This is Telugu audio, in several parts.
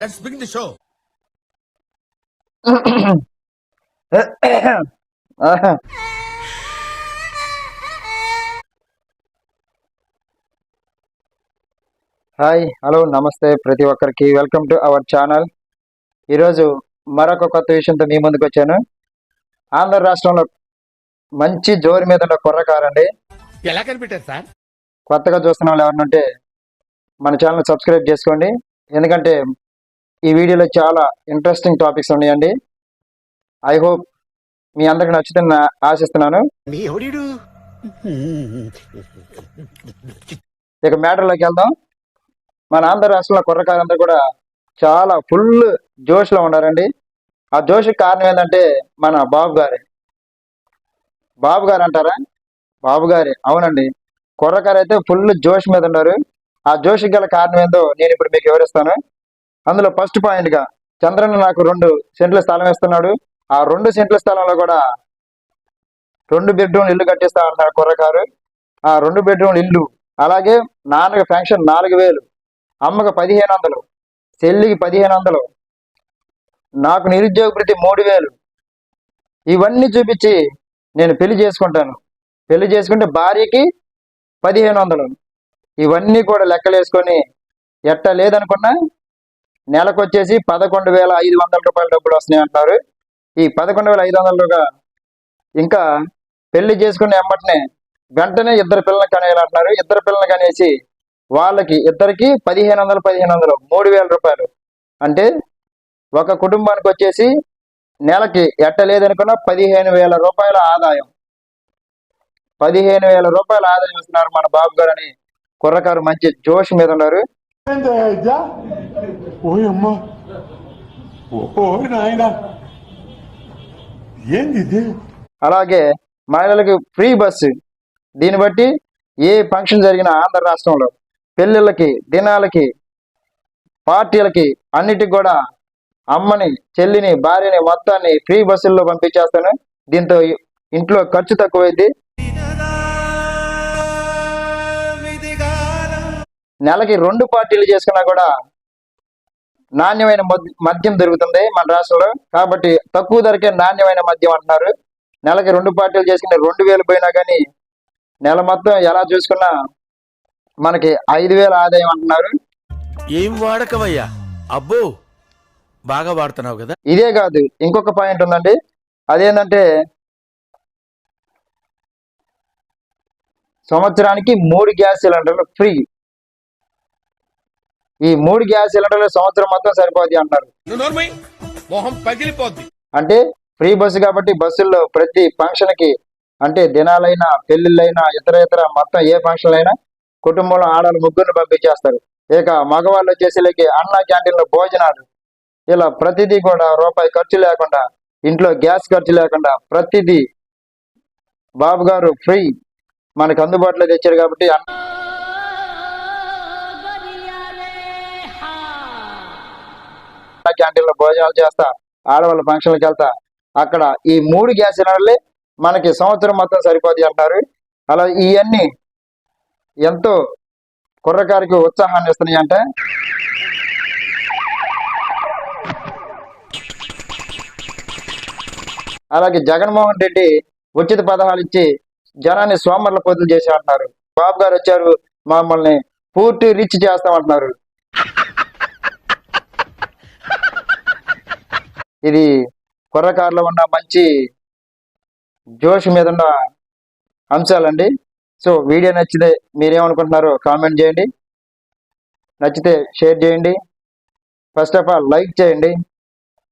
Let's begin the show hi hello నమస్తే ప్రతి ఒక్కరికి వెల్కమ్ టు అవర్ ఛానల్ ఈరోజు మరొక కొత్త విషయంతో మీ ముందుకు వచ్చాను ఆంధ్ర రాష్ట్రంలో మంచి జోరు మీద ఉన్న కుర్రకారండి ఎలా కనిపెట్టారు సార్ కొత్తగా చూస్తున్న వాళ్ళు ఎవరినంటే మన ఛానల్ సబ్స్క్రైబ్ చేసుకోండి. ఎందుకంటే ఈ వీడియోలో చాలా ఇంట్రెస్టింగ్ టాపిక్స్ ఉన్నాయండి. ఐ హోప్ మీ అందరికి నచ్చుతుందని నా- ఆశిస్తున్నాను. ఇక మ్యాటర్లోకి వెళ్దాం. మన ఆంధ్ర రాష్ట్రంలో కుర్రకారందరూ కూడా చాలా ఫుల్ జోష్లో ఉన్నారండి. ఆ జోష్కి కారణం ఏంటంటే మన బాబు గారే. బాబు గారు అంటారా? బాబు గారే. అవునండి. కుర్రకారు అయితే ఫుల్ జోష్ మీద ఉన్నారు. ఆ జోష్కి గల కారణం ఏందో నేను ఇప్పుడు మీకు వివరిస్తాను. అందులో ఫస్ట్ పాయింట్గా చంద్రన్న నాకు రెండు సెంట్ల స్థలం ఇస్తున్నాడు. ఆ రెండు సెంట్ల స్థలంలో కూడా రెండు బెడ్రూమ్ ఇల్లు కట్టిస్తా అన్నాడు కుర్రకారు ఆ రెండు బెడ్రూమ్ ఇల్లు అలాగే నాన్నకు ఫంక్షన్ నాలుగు వేలు అమ్మకు పదిహేను వందలు చెల్లికి పదిహేను వందలు నాకు నిరుద్యోగ భృతి మూడు వేలు. ఇవన్నీ చూపించి నేను పెళ్ళి చేసుకుంటాను. పెళ్ళి చేసుకుంటే భార్యకి పదిహేను వందలు. ఇవన్నీ కూడా లెక్కలేసుకొని ఎట్ట లేదనుకున్నా నెలకు వచ్చేసి పదకొండు వేల ఐదు వందల రూపాయల డబ్బులు వస్తున్నాయి అంటారు ఈ పదకొండు వేల ఐదు వందలుగా ఇంకా పెళ్ళి చేసుకున్న ఎమ్మటనే వెంటనే ఇద్దరు పిల్లలు కనేయాలంటున్నారు ఇద్దరు పిల్లలు కనేసి వాళ్ళకి ఇద్దరికి పదిహేను వందలు పదిహేను వందలు మూడు వేల రూపాయలు. అంటే ఒక కుటుంబానికి వచ్చేసి నెలకి ఎట్టలేదనుకున్న పదిహేను వేల రూపాయల ఆదాయం. పదిహేను వేల రూపాయల ఆదాయం ఇస్తున్నారు మన బాబు గారు అని కుర్రకారు మంచి జోష్ మీద ఉన్నారు. ఏంటయ్యా ఓయ్ అమ్మా ఓ నాయన ఏంది ఇది అలాగే మహిళలకు ఫ్రీ బస్సు. దీన్ని బట్టి ఏ ఫంక్షన్ జరిగినా ఆంధ్ర రాష్ట్రంలో పెళ్ళిళ్ళకి దినాలకి పార్టీలకి అన్నిటికి కూడా అమ్మని చెల్లిని భార్యని మొత్తాన్ని ఫ్రీ బస్సుల్లో పంపించేస్తాను. దీంతో ఇంట్లో ఖర్చు తక్కువైంది నెలకి రెండు పార్టీలు చేసుకున్నా కూడా నాణ్యమైన మద్- మద్యం దొరుకుతుంది మన రాష్ట్రంలో. కాబట్టి తక్కువ ధరకే నాణ్యమైన మద్యం అంటున్నారు. నెలకి రెండు పార్టీలు చేసుకుని రెండు వేలు పోయినా కానీ నెల మొత్తం ఎలా చూసుకున్నా మనకి ఐదు వేల ఆదాయం అంటున్నారు. ఏం వాడకవయ్యా అబ్బో! బాగా వాడుతున్నావు కదా. ఇదే కాదు ఇంకొక పాయింట్ ఉందండి. అదేంటంటే సంవత్సరానికి మూడు గ్యాస్ సిలిండర్లు ఫ్రీ. ఈ మూడు గ్యాస్ సిలిండర్లు సంవత్సరం మొత్తం సరిపోద్ది అంటారు. అంటే ఫ్రీ బస్సు కాబట్టి బస్సుల్లో ప్రతి ఫంక్షన్కి అంటే దినాలైనా పెళ్ళిళ్ళైనా ఇతర ఇతర మొత్తం ఏ ఫంక్షన్ అయినా కుటుంబంలో ఆడవాళ్ళు ముగ్గురిని పంపించేస్తారు. ఇక మగవాళ్ళు వచ్చేసరికి అన్న క్యాంటీన్లో భోజనాలు. ఇలా ప్రతిదీ కూడా రూపాయి ఖర్చు లేకుండా ఇంట్లో గ్యాస్ ఖర్చు లేకుండా ప్రతిదీ బాబు గారు ఫ్రీ. మనకు అందుబాటులో తెచ్చారు కాబట్టి అన్న క్యాంటీన్లో భోజనాలు చేస్తా ఆడవాళ్ళ ఫంక్షన్లకు వెళ్తా. అక్కడ ఈ మూడు గ్యాస్ సిలిండర్లే మనకి సంవత్సరం మొత్తం సరిపోద్ది అంటారు. అలా ఇవన్నీ ఎంతో కుర్రకారికి ఉత్సాహాన్ని ఇస్తున్నాయి అంటే అలాగే జగన్మోహన్ రెడ్డి ఉచిత పదహాలు ఇచ్చి జనాన్ని సోమర్ల పొద్దులు చేసి అంటున్నారు బాబు గారు వచ్చారు మమ్మల్ని పూర్తి రిచ్ చేస్తామంటున్నారు. ఇది కుర్రకారులో ఉన్న మంచి జోష్ మీద ఉన్న అంశాలండి. సో వీడియో నచ్చితే మీరేమనుకుంటున్నారో కామెంట్ చేయండి. నచ్చితే షేర్ చేయండి. ఫస్ట్ ఆఫ్ ఆల్ లైక్ చేయండి.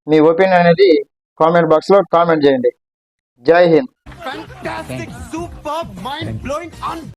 మీ ఒపీనియన్ అనేది కామెంట్ బాక్స్లో కామెంట్ చేయండి. జై హింద్.